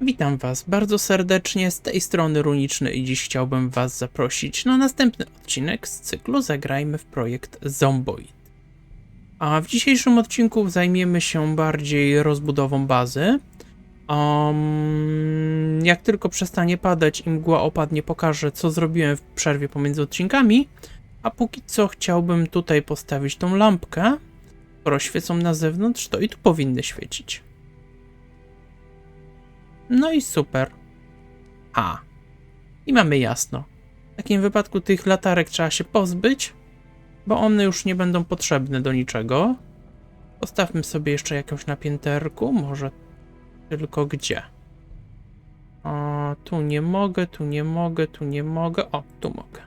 Witam Was bardzo serdecznie z tej strony Runiczny i dziś chciałbym Was zaprosić na następny odcinek z cyklu Zagrajmy w projekt Zomboid. A w dzisiejszym odcinku zajmiemy się bardziej rozbudową bazy. Um, jak tylko przestanie padać i mgła opadnie, pokażę co zrobiłem w przerwie pomiędzy odcinkami. A póki co chciałbym tutaj postawić tą lampkę. Skoro świecą na zewnątrz, to i tu powinny świecić. No i super. A. I mamy jasno. W takim wypadku tych latarek trzeba się pozbyć, bo one już nie będą potrzebne do niczego. Postawmy sobie jeszcze jakąś na pięterku, może tylko gdzie. O, tu nie mogę, tu nie mogę, tu nie mogę. O, tu mogę.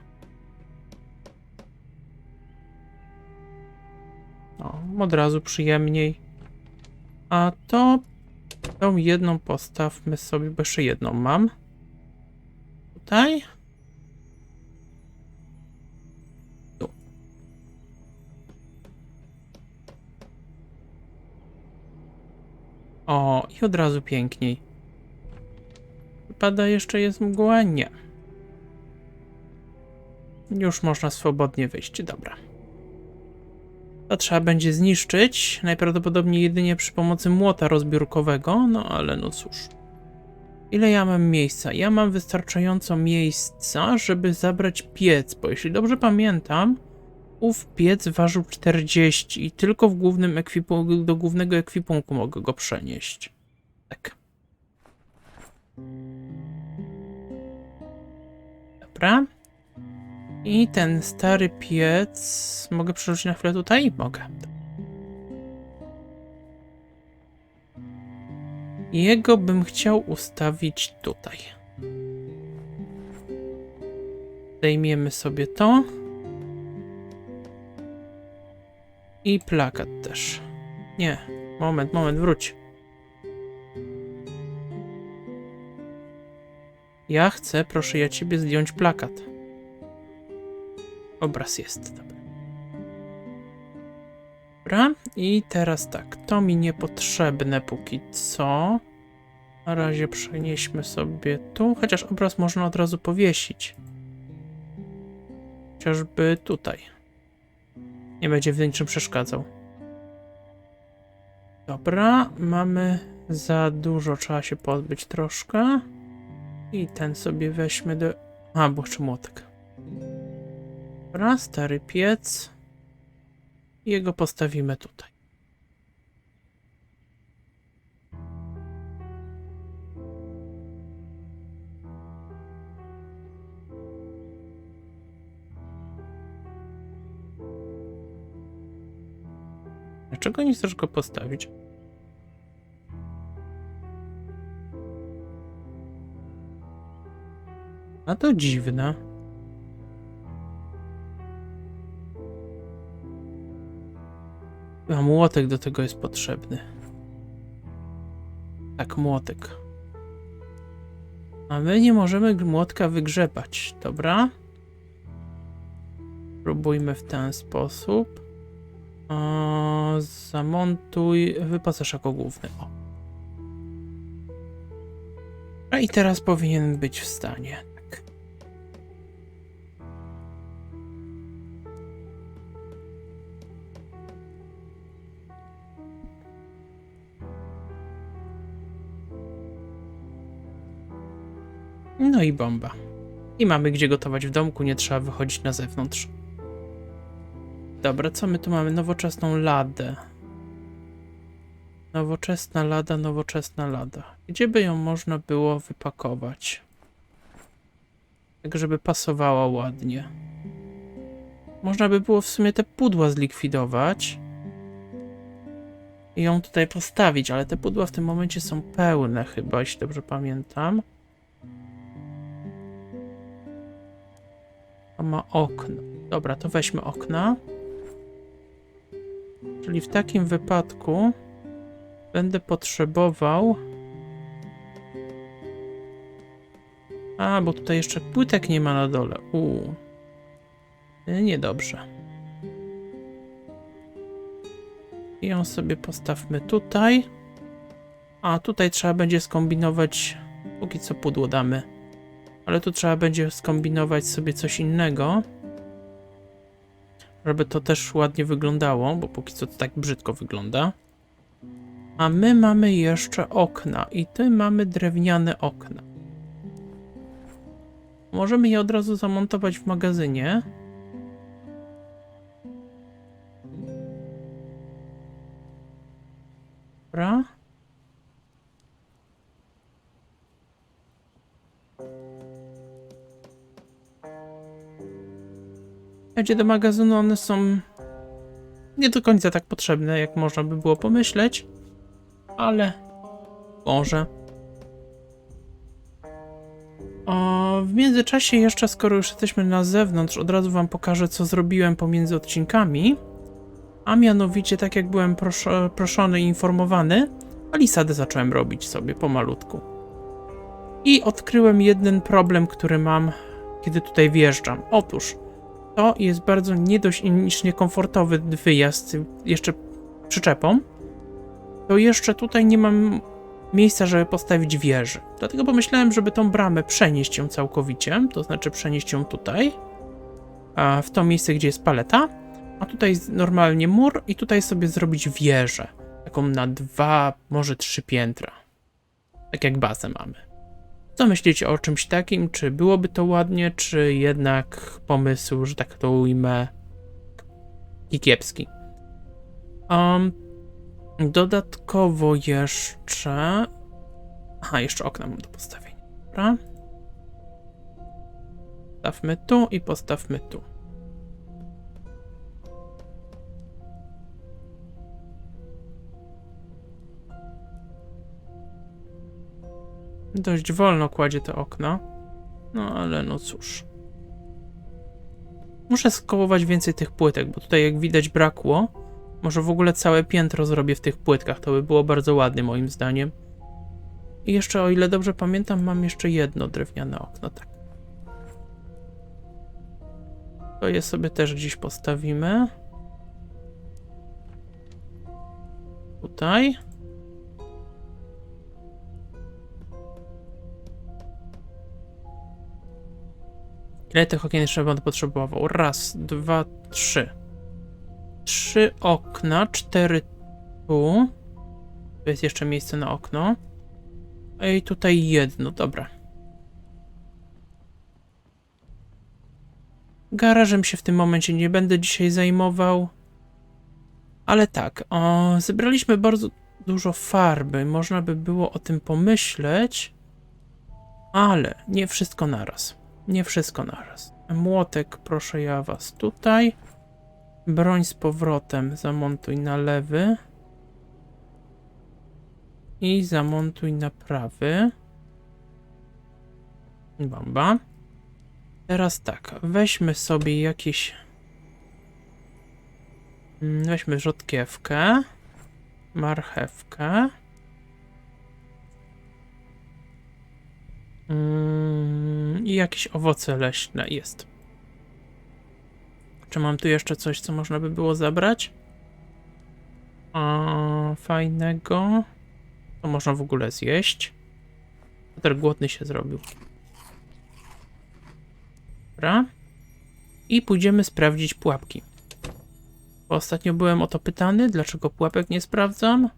O, od razu przyjemniej. A to Tą jedną postawmy sobie, bo jeszcze jedną mam. Tutaj. Tu. O, i od razu piękniej. Pada jeszcze jest mgła? Nie. Już można swobodnie wyjść, dobra. To trzeba będzie zniszczyć, najprawdopodobniej jedynie przy pomocy młota rozbiórkowego, no ale no cóż. Ile ja mam miejsca? Ja mam wystarczająco miejsca, żeby zabrać piec, bo jeśli dobrze pamiętam, ów piec ważył 40 i tylko w głównym do głównego ekwipunku mogę go przenieść. Tak. Dobra. I ten stary piec. Mogę przerzucić na chwilę tutaj? Mogę. Jego bym chciał ustawić tutaj. Zdejmiemy sobie to. I plakat też. Nie, moment, moment, wróć. Ja chcę, proszę ja ciebie, zdjąć plakat. Obraz jest, dobra. Dobra, i teraz tak, to mi niepotrzebne póki co. Na razie przenieśmy sobie tu, chociaż obraz można od razu powiesić. Chociażby tutaj. Nie będzie w niczym przeszkadzał. Dobra, mamy za dużo, trzeba się pozbyć troszkę. I ten sobie weźmy do... A, bo jeszcze młotek. Dobra, stary piec. Jego postawimy tutaj. Dlaczego nie chcesz go postawić? A to dziwne. A młotek do tego jest potrzebny. Tak, młotek. A my nie możemy młotka wygrzebać, dobra? Próbujmy w ten sposób. O, zamontuj wyposaż jako główny. O. A i teraz powinien być w stanie. No i bomba. I mamy gdzie gotować w domku, nie trzeba wychodzić na zewnątrz. Dobra, co my tu mamy? Nowoczesną ladę. Nowoczesna lada, nowoczesna lada. Gdzie by ją można było wypakować? Tak, żeby pasowała ładnie. Można by było w sumie te pudła zlikwidować. I ją tutaj postawić, ale te pudła w tym momencie są pełne chyba, jeśli dobrze pamiętam. Ma okno. Dobra, to weźmy okna. Czyli w takim wypadku będę potrzebował. A, bo tutaj jeszcze płytek nie ma na dole. Uuu. Y, Niedobrze. I ją sobie postawmy tutaj. A tutaj trzeba będzie skombinować. Póki co pudło damy. Ale tu trzeba będzie skombinować sobie coś innego. Żeby to też ładnie wyglądało, bo póki co to tak brzydko wygląda. A my mamy jeszcze okna i tu mamy drewniane okna. Możemy je od razu zamontować w magazynie. Gdzie do magazynu one są nie do końca tak potrzebne, jak można by było pomyśleć, ale może. W międzyczasie jeszcze, skoro już jesteśmy na zewnątrz, od razu wam pokażę, co zrobiłem pomiędzy odcinkami. A mianowicie, tak jak byłem proszo- proszony i informowany, palisadę zacząłem robić sobie pomalutku. I odkryłem jeden problem, który mam, kiedy tutaj wjeżdżam. Otóż, to jest bardzo nie dość niż niekomfortowy wyjazd, jeszcze przyczepą. To jeszcze tutaj nie mam miejsca, żeby postawić wieżę. Dlatego pomyślałem, żeby tą bramę przenieść ją całkowicie, to znaczy przenieść ją tutaj, w to miejsce, gdzie jest paleta, a tutaj normalnie mur i tutaj sobie zrobić wieżę, taką na dwa, może trzy piętra. Tak jak bazę mamy. Co myślicie o czymś takim? Czy byłoby to ładnie, czy jednak pomysł, że tak to ujmę, i kiepski? Um, dodatkowo jeszcze... Aha, jeszcze okna mam do postawienia. Dobra. Postawmy tu i postawmy tu. Dość wolno kładzie te okna. No ale no cóż. Muszę skołować więcej tych płytek, bo tutaj jak widać brakło. Może w ogóle całe piętro zrobię w tych płytkach, to by było bardzo ładnie moim zdaniem. I jeszcze, o ile dobrze pamiętam, mam jeszcze jedno drewniane okno, tak. To je sobie też gdzieś postawimy. Tutaj. Ile tych okien będę potrzebował? Raz, dwa, trzy. Trzy okna, cztery tu. Tu jest jeszcze miejsce na okno. I tutaj jedno, dobra. Garażem się w tym momencie nie będę dzisiaj zajmował. Ale tak, o, zebraliśmy bardzo dużo farby. Można by było o tym pomyśleć. Ale nie wszystko naraz. Nie wszystko naraz. Młotek, proszę ja was tutaj. Broń z powrotem zamontuj na lewy. I zamontuj na prawy. Bomba. Teraz tak, weźmy sobie jakieś... Mm, Weźmy rzodkiewkę. Marchewkę. I jakieś owoce leśne jest. Czy mam tu jeszcze coś, co można by było zabrać? A, fajnego. To można w ogóle zjeść. Peter głodny się zrobił. Dobra. I pójdziemy sprawdzić pułapki. Bo ostatnio byłem o to pytany, dlaczego pułapek nie sprawdzam.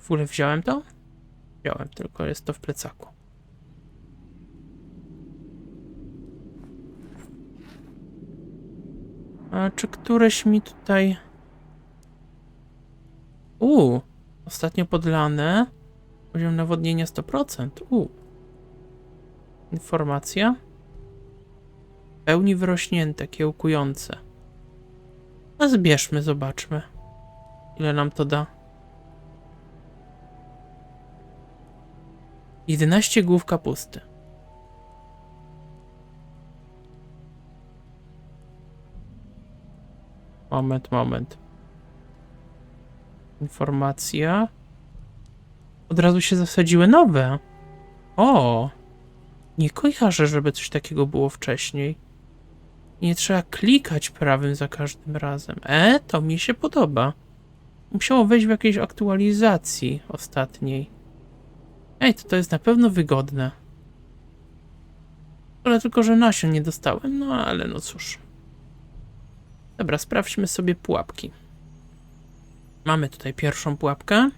W ogóle wziąłem to? Wziąłem, tylko jest to w plecaku. A czy któreś mi tutaj... U, ostatnio podlane. Poziom nawodnienia 100%. U. Informacja. Pełni wyrośnięte, kiełkujące. A zbierzmy, zobaczmy. Ile nam to da. 11 głów kapusty. Moment, moment. Informacja. Od razu się zasadziły nowe. O! Nie kojarzę, żeby coś takiego było wcześniej. Nie trzeba klikać prawym za każdym razem. E, to mi się podoba. Musiało wejść w jakiejś aktualizacji ostatniej. Ej, to to jest na pewno wygodne. Ale tylko, że nasion nie dostałem. No ale no cóż. Dobra, sprawdźmy sobie pułapki. Mamy tutaj pierwszą pułapkę.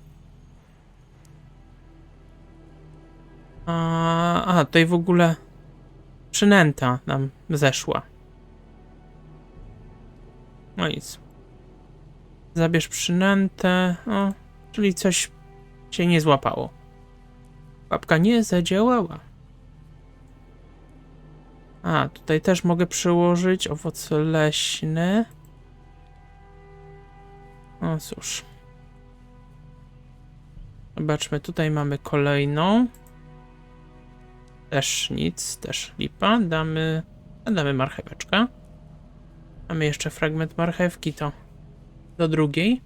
A, a tutaj w ogóle przynęta nam zeszła. No nic. Zabierz przynętę. O, czyli coś się nie złapało. Pułapka nie zadziałała. A, tutaj też mogę przełożyć owoce leśne. O cóż. Zobaczmy, tutaj mamy kolejną. Też nic, też lipa. Damy, damy marcheweczkę. Mamy jeszcze fragment marchewki, to do drugiej.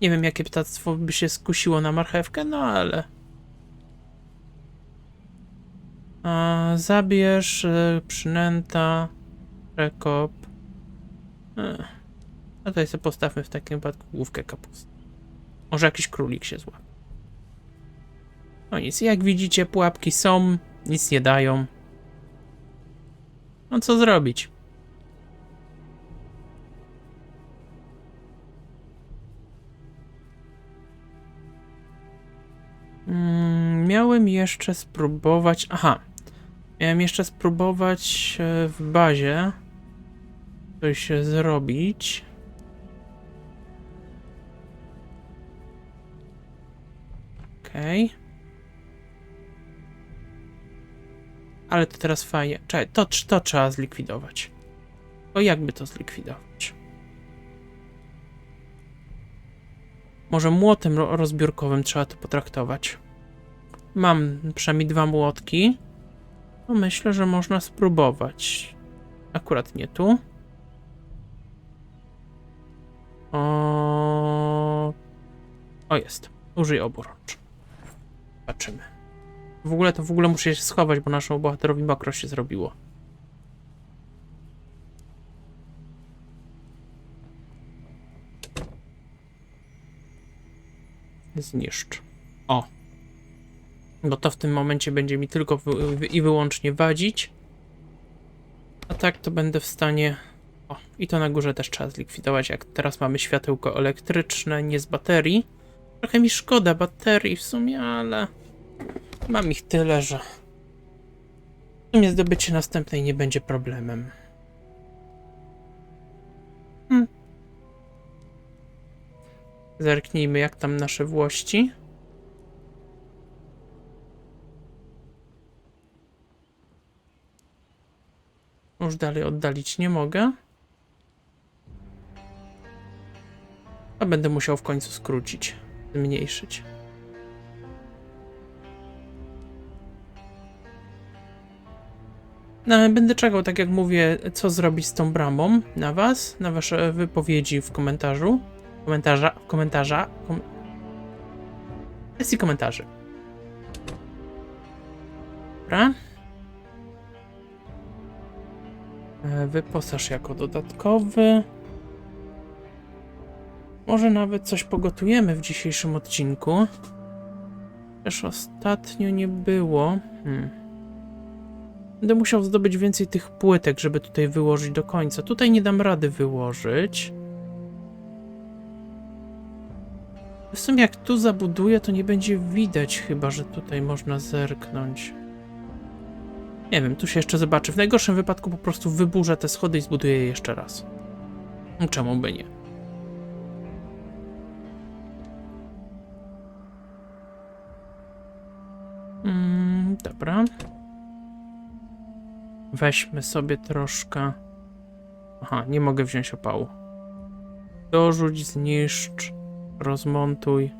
Nie wiem, jakie ptactwo by się skusiło na marchewkę, no ale... A, zabierz e, przynęta, przekop. E, a tutaj sobie postawmy w takim wypadku główkę kapusty. Może jakiś królik się złapie. No nic, jak widzicie, pułapki są, nic nie dają. No co zrobić? Mm, miałem jeszcze spróbować. Aha. Miałem jeszcze spróbować e, w bazie coś zrobić. Okej. Ale to teraz fajnie. Czekaj, to, to trzeba zlikwidować. To jakby to zlikwidować? Może młotem ro- rozbiórkowym trzeba to potraktować. Mam przynajmniej dwa młotki. To myślę, że można spróbować. Akurat nie tu. O, o jest. Użyj oburącz. Zobaczymy. W ogóle to w ogóle muszę się schować, bo naszemu bohaterowi mokro się zrobiło. Zniszcz. O. Bo to w tym momencie będzie mi tylko i wyłącznie wadzić. A tak to będę w stanie. O, i to na górze też trzeba zlikwidować. Jak teraz mamy światełko elektryczne, nie z baterii. Trochę mi szkoda baterii w sumie, ale mam ich tyle, że w sumie zdobycie następnej nie będzie problemem. Hmm. Zerknijmy, jak tam nasze włości. Już dalej oddalić nie mogę. A będę musiał w końcu skrócić, zmniejszyć. No, będę czekał, tak jak mówię, co zrobić z tą bramą na was, na wasze wypowiedzi w komentarzu. Komentarza, komentarza, kom... Kwestii komentarzy. Dobra. Wyposaż jako dodatkowy. Może nawet coś pogotujemy w dzisiejszym odcinku. Też ostatnio nie było. Hmm. Będę musiał zdobyć więcej tych płytek, żeby tutaj wyłożyć do końca. Tutaj nie dam rady wyłożyć. W sumie jak tu zabuduję, to nie będzie widać chyba, że tutaj można zerknąć. Nie wiem, tu się jeszcze zobaczy. W najgorszym wypadku po prostu wyburzę te schody i zbuduję je jeszcze raz. No Czemu by nie? Mm, dobra. Weźmy sobie troszkę. Aha, nie mogę wziąć opału. Dorzuć, zniszcz, rozmontuj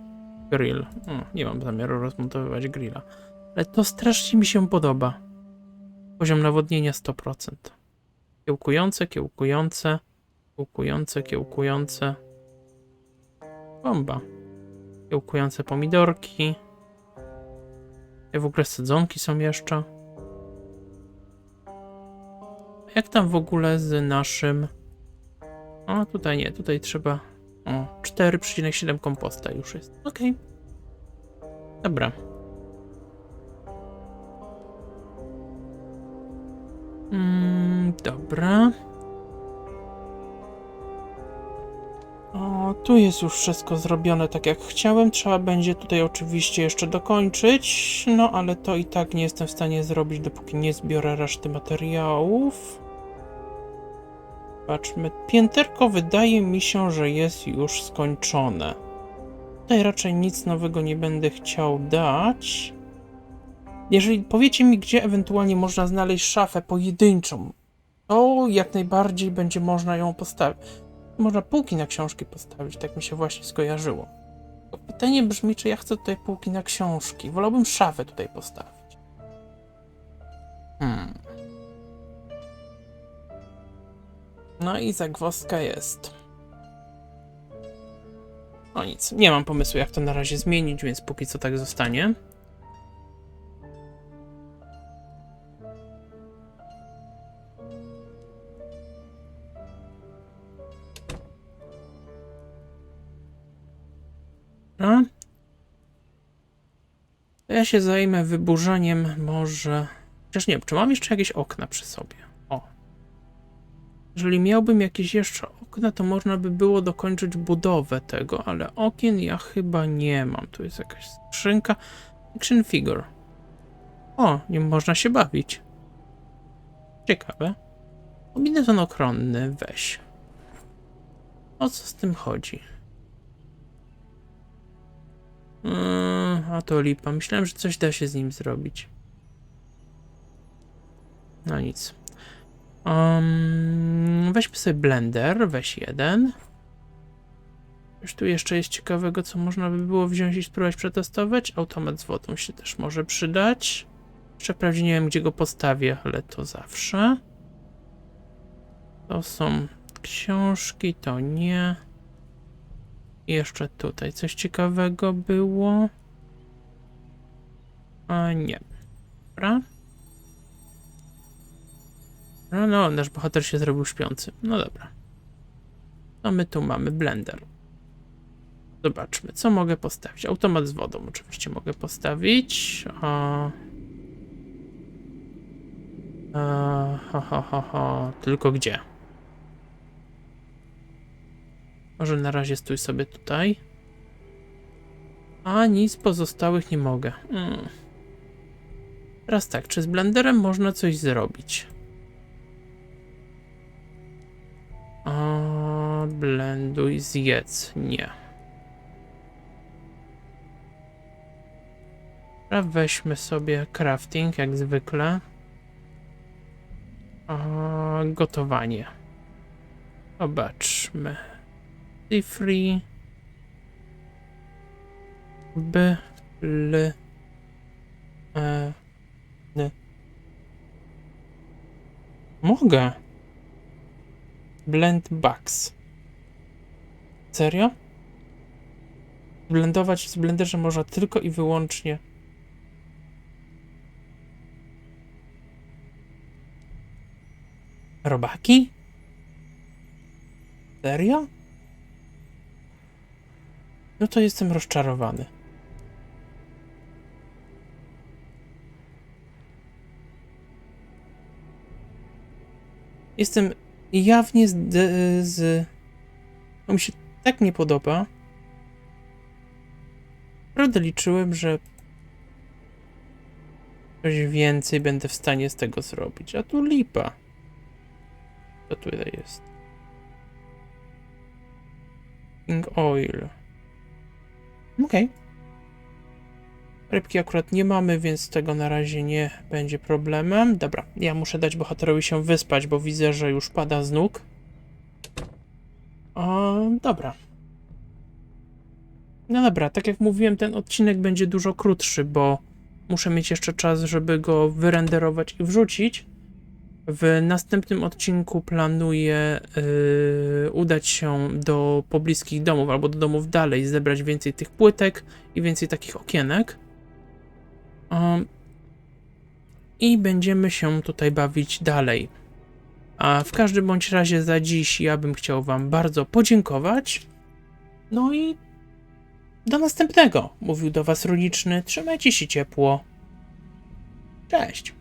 grill. O, nie mam zamiaru rozmontowywać grilla. Ale to strasznie mi się podoba. Poziom nawodnienia 100%. Kiełkujące, kiełkujące, kiełkujące, kiełkujące. Bomba. Kiełkujące pomidorki. I w ogóle sadzonki są jeszcze. Jak tam w ogóle z naszym... O, tutaj nie, tutaj trzeba O, 4,7 komposta już jest. Okej. Dobra. Mm, dobra. O, tu jest już wszystko zrobione tak jak chciałem. Trzeba będzie tutaj oczywiście jeszcze dokończyć. No, ale to i tak nie jestem w stanie zrobić, dopóki nie zbiorę reszty materiałów. Patrzmy. Pięterko wydaje mi się, że jest już skończone. Tutaj raczej nic nowego nie będę chciał dać. Jeżeli powiecie mi, gdzie ewentualnie można znaleźć szafę pojedynczą, to jak najbardziej będzie można ją postawić. Można półki na książki postawić, tak mi się właśnie skojarzyło. Pytanie brzmi, czy ja chcę tutaj półki na książki. Wolałbym szafę tutaj postawić. Hmm. No i zagwozdka jest. O nic, nie mam pomysłu jak to na razie zmienić, więc póki co tak zostanie. Ja się zajmę wyburzaniem może... Chociaż nie czy mam jeszcze jakieś okna przy sobie? O. Jeżeli miałbym jakieś jeszcze okna, to można by było dokończyć budowę tego, ale okien ja chyba nie mam. Tu jest jakaś skrzynka. Action figure. O, nim można się bawić. Ciekawe. Kombinezon ochronny, weź. O co z tym chodzi? Yy, a to lipa. Myślałem, że coś da się z nim zrobić. No nic. Um, weźmy sobie blender, weź jeden. Coś tu jeszcze jest ciekawego, co można by było wziąć i spróbować przetestować. Automat z wodą się też może przydać. Jeszcze nie wiem, gdzie go postawię, ale to zawsze. To są książki, to nie. I jeszcze tutaj coś ciekawego było. A nie. Dobra. No, no, nasz bohater się zrobił śpiący. No dobra. No my tu mamy blender. Zobaczmy, co mogę postawić. Automat z wodą oczywiście mogę postawić. A... A, ha, ha, ha, ha. Tylko gdzie? Może na razie stój sobie tutaj. A nic pozostałych nie mogę. Hmm. Teraz tak, czy z blenderem można coś zrobić? A, blenduj, zjedz. Nie. Dobra, weźmy sobie crafting, jak zwykle. A, gotowanie. Zobaczmy. Free. B. L. E. N. Mogę. Blend Bugs. Serio? Blendować z blenderze można tylko i wyłącznie. Robaki? Serio? No to jestem rozczarowany. Jestem jawnie z, z. To mi się tak nie podoba. Prawda liczyłem, że coś więcej będę w stanie z tego zrobić. A tu lipa. Co tutaj jest? King Oil. Okej. Okay. Rybki akurat nie mamy, więc tego na razie nie będzie problemem. Dobra, ja muszę dać bohaterowi się wyspać, bo widzę, że już pada z nóg. O, dobra. No dobra, tak jak mówiłem, ten odcinek będzie dużo krótszy, bo muszę mieć jeszcze czas, żeby go wyrenderować i wrzucić. W następnym odcinku planuję yy, udać się do pobliskich domów albo do domów dalej, zebrać więcej tych płytek i więcej takich okienek. Um, I będziemy się tutaj bawić dalej. A w każdym bądź razie za dziś ja bym chciał Wam bardzo podziękować No i do następnego, mówił do was Runiczny. Trzymajcie się ciepło. Cześć.